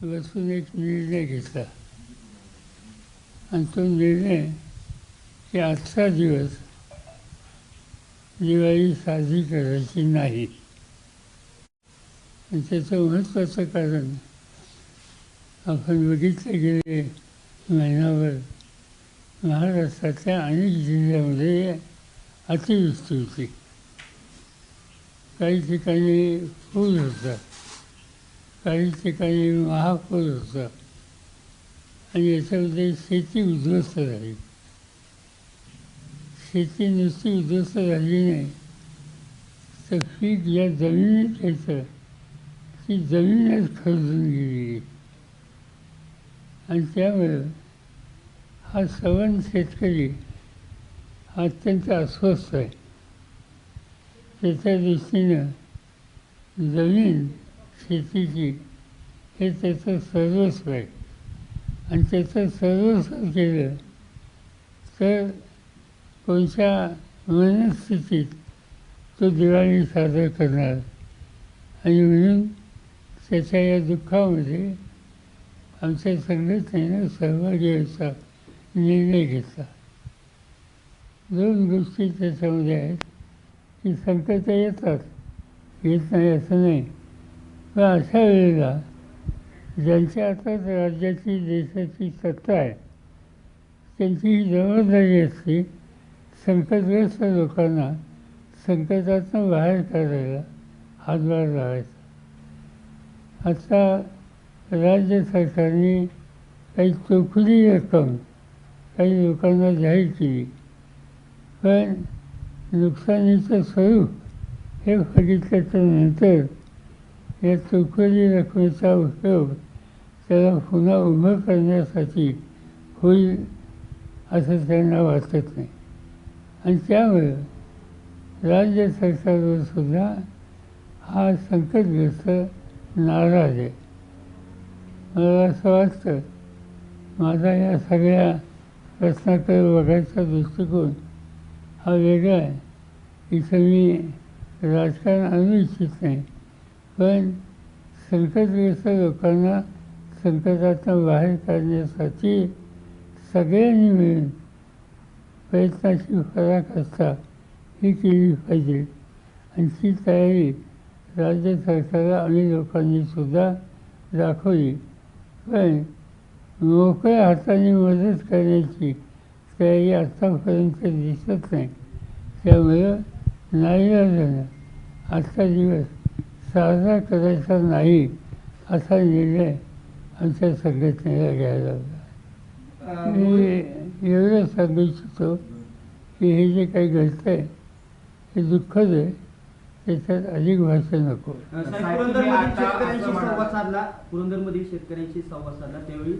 बसून एक निर्णय घेतला आणि तो निर्णय की आजचा दिवस दिवाळी साजरी करायची नाही आणि त्याचं महत्त्वाचं कारण आपण बघितलं गेले महिनाभर महाराष्ट्रातल्या अनेक जिल्ह्यामध्ये अतिवृष्टी होती काही ठिकाणी पूर होता काही ठिकाणी महापूर होता आणि याच्यामध्ये शेती उद्ध्वस्त झाली. शेती नुसती उद्ध्वस्त झाली नाही. तर पीक या जमिनीत यायचं. ती जमीनच खरजून गेली. आणि त्यामुळं हा सवन शेतकरी हा अत्यंत अस्वस्थ आहे. त्याच्या दृष्टीनं जमीन शेतीची हे त्याचं सर्वस्व आहे. आणि त्याचं सर्वस्व केलं तर कोणत्या मनस्थितीत तो दिवाळी साजरा करणार? आणि म्हणून त्याच्या या दुःखामध्ये आमच्या संघटनेनं सहभागी व्हायचा निर्णय घेतला. दोन गोष्टी त्याच्यामध्ये आहेत की संकट येतात येत नाही असं नाही. पण अशा वेळेला ज्यांच्या हातात राज्याची देशाची सत्ता आहे त्यांची ही जबाबदारी असते संकटग्रस्त लोकांना संकटातून बाहेर काढायला हातभार लावायचा. आता राज्य सरकारने काही चोखडी रक्कम काही लोकांना जाहीर केली पण नुकसानीचं स्वरूप हे बघितल्याच्या नंतर या चोखडी रकमेचा उपयोग त्याला पुन्हा उभं करण्यासाठी होईल असं त्यांना वाटत नाही आणि त्यामुळं राज्य सरकारवर सुद्धा हा संकटग्रस्त नाराज आहे. मला असं वाटतं माझा या सगळ्या प्रश्नाकडे बघायचा दृष्टिकोन हा वेगळा आहे. इथं मी राजकारण आणू इच्छित नाही पण संकटग्रस्त लोकांना संकटातून बाहेर काढण्यासाठी सगळ्यांनी मिळून प्रयत्नाची पराकाष्ठा ही केली पाहिजे. आणि ती तयारी राज्य सरकारला आणि लोकांनी सुद्धा दाखवली. पण मोकळ्या हाताने मदत करण्याची तयारी आत्तापर्यंत दिसत नाही. त्यामुळं नाईलाजानं आजचा दिवस साजरा करायचा नाही असा निर्णय आमच्या संघटनेला घ्यायला लागला. मी एवढं सांगू इच्छितो की हे जे काही घडतं आहे हे दुःखद आहे त्याच्यात अधिक भाषा नको. पुरंदरमध्ये शेतकऱ्यांशी संवाद साधला. पुरंदरमध्ये शेतकऱ्यांशी संवाद साधला. त्यावेळी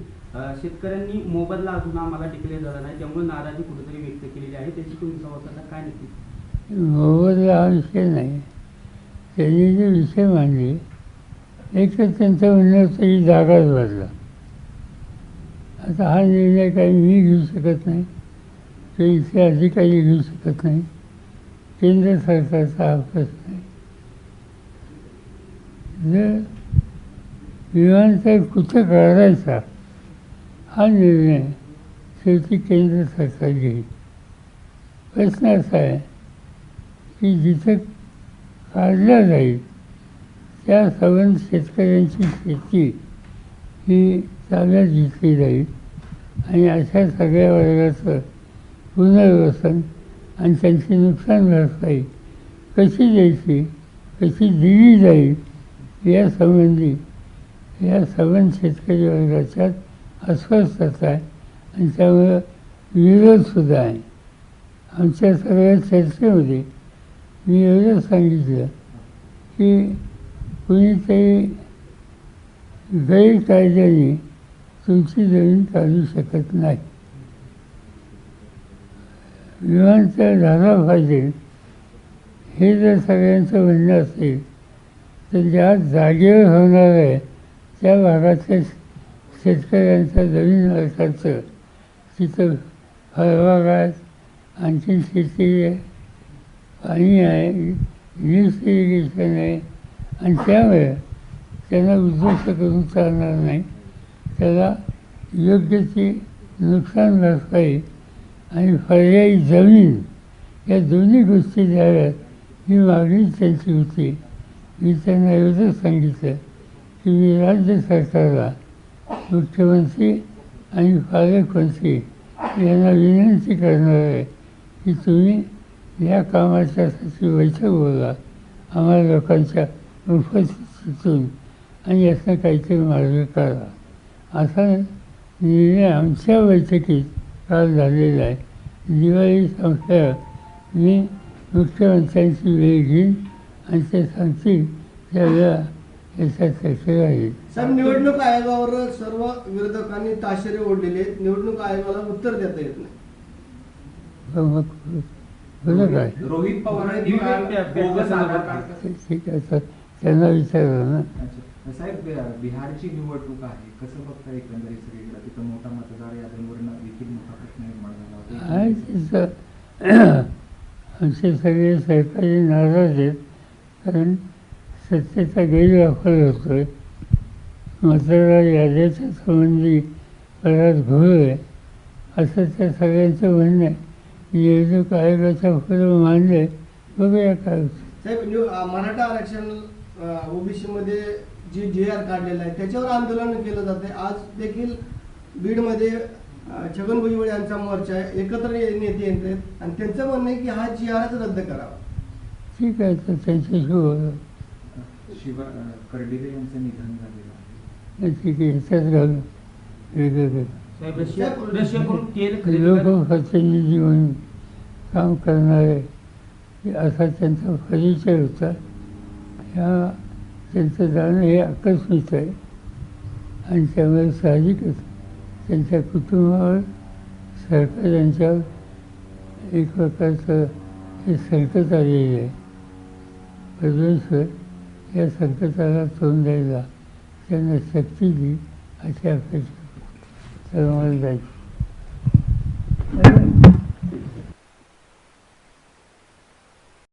शेतकऱ्यांनी मोबदला अजून आम्हाला डिक्लेअर झाला नाही. त्यामुळे नाराजी कुठेतरी व्यक्त केलेली आहे. त्याची तुम्ही संवाद साधला. काय नक्की? मोबदला हा विषय नाही. त्यांनी जे विषय मांडले एक तर त्यांचं म्हणणं की जागाच बदला. आता हा निर्णय काही मी घेऊ शकत नाही ते इथे अधिकारी घेऊ शकत नाही केंद्र सरकारचा हा प्रश्न आहे. जर विमानतळ कुठं काढायचा हा निर्णय शेवटी केंद्र सरकार घेईल. प्रश्न असा आहे की जिथं काढल्या जाईल. त्या सगळ्या शेतकऱ्यांची शेती ही चांगल्या घेतली जाईल. आणि अशा सगळ्या वर्गाचं पुनर्वसन आणि त्यांची नुकसान भरपाई कशी द्यायची कशी दिली जाईल यासंबंधी या सवन शेतकरी वर्गाच्यात अस्वस्थता आहे आणि त्यामुळं विरोधसुद्धा आहे. आमच्या सगळ्या चर्चेमध्ये मी एवढं सांगितलं की कुणीतरी गैरकायद्याने तुमची जमीन काढू शकत नाही. विमानतळ झाला पाहिजे हे जर सगळ्यांचं म्हणणं असेल तर ज्या जागेवर होणार आहे त्या भागातल्या शेतकऱ्यांच्या जमीन मालकाचं तिथं फळबाग आहेत आणखी शेती आहे. पाणी आहे न्यूज आहे आणि त्यामुळे त्यांना उद्ध्वस्त करून चालणार नाही. त्याला योग्य ते नुकसान भरपाई आणि पर्यायी जमीन या दोन्ही गोष्टी द्याव्यात ही मागणी त्यांची होती. मी त्यांना एवढंच सांगितलं की मी राज्य सरकारला मुख्यमंत्री आणि पालकमंत्री यांना विनंती करणार आहे की तुम्ही या कामाच्यासाठी बैठक बोला. आम्हाला लोकांच्या उपस्थितीतून आणि यातनं काहीतरी मार्ग काढा. असा निर्णय आमच्या बैठकीत काल झालेला आहे. दिवाळी संपल्यावर मी मुख्यमंत्र्यांची वेळ घेईन आणि ते सांगतील त्यावेळेला याच्यात चर्चा राहील साहेब निवडणूक आयोगावर सर्व विरोधकांनी ताशेरे ओढलेले आहेत. निवडणूक आयोगाला उत्तर देता येत नाही. मग मग बरं काय? रोहित पवारांनी दिव्य काल पे- पे- बोगस पे- आधार पे- कार्ड ते ठीक आहे तर त्यांना विचारलं ना. अच्छा. साहेब बि- बिहारची निवडणूक आहे. कसं बघता एकंदरीत सगळीकडे? तिथं मोठा मतदार यादींवरनं देखील मोठा प्रश्न निर्माण झाला होता. आहे तिथं आमचे सगळे सरकारी नाराज आहेत. कारण सत्तेचा गैरवापर होतो आहे मतदार याद्याच्या संबंधी बराच घोळ आहे. असं त्या सगळ्यांचं म्हणणं आहे. निवडणूक आयोगाच्या पुढे मानले बघूया काय साहेब अं, मराठा आरक्षण ओबीसी मध्ये जे जे आर काढलेलं आहे त्याच्यावर आंदोलन केलं जाते आज देखील बीडमध्ये अं, छगन भुजबळ यांचा मोर्चा आहे एकत्र ये- नेते येत आहेत. आणि त्यांचं म्हणणं आहे की हा जी आरच रद्द करावा. ठीक आहे तर त्यांच्याशी बोला. शिवा अं, कर्डिले यांचं निधन झालेलं आहे. ठीक आहे ह्याच्यात कर- लोकप्रतिनिधी म्हणून काम करणारे असा त्यांचा परिचय होता. ह्या त्यांचं जाणं हे आकस्मिक आहे. आणि त्यामुळे साहजिकच त्यांच्या कुटुंबावर सरकार यांच्यावर एक प्रकारचं हे संकट आलेलं आहे. परमेश्वर या संकटाला तोंड द्यायला त्यांना शक्ती दी अशी अपेक्षा. तर मला जायची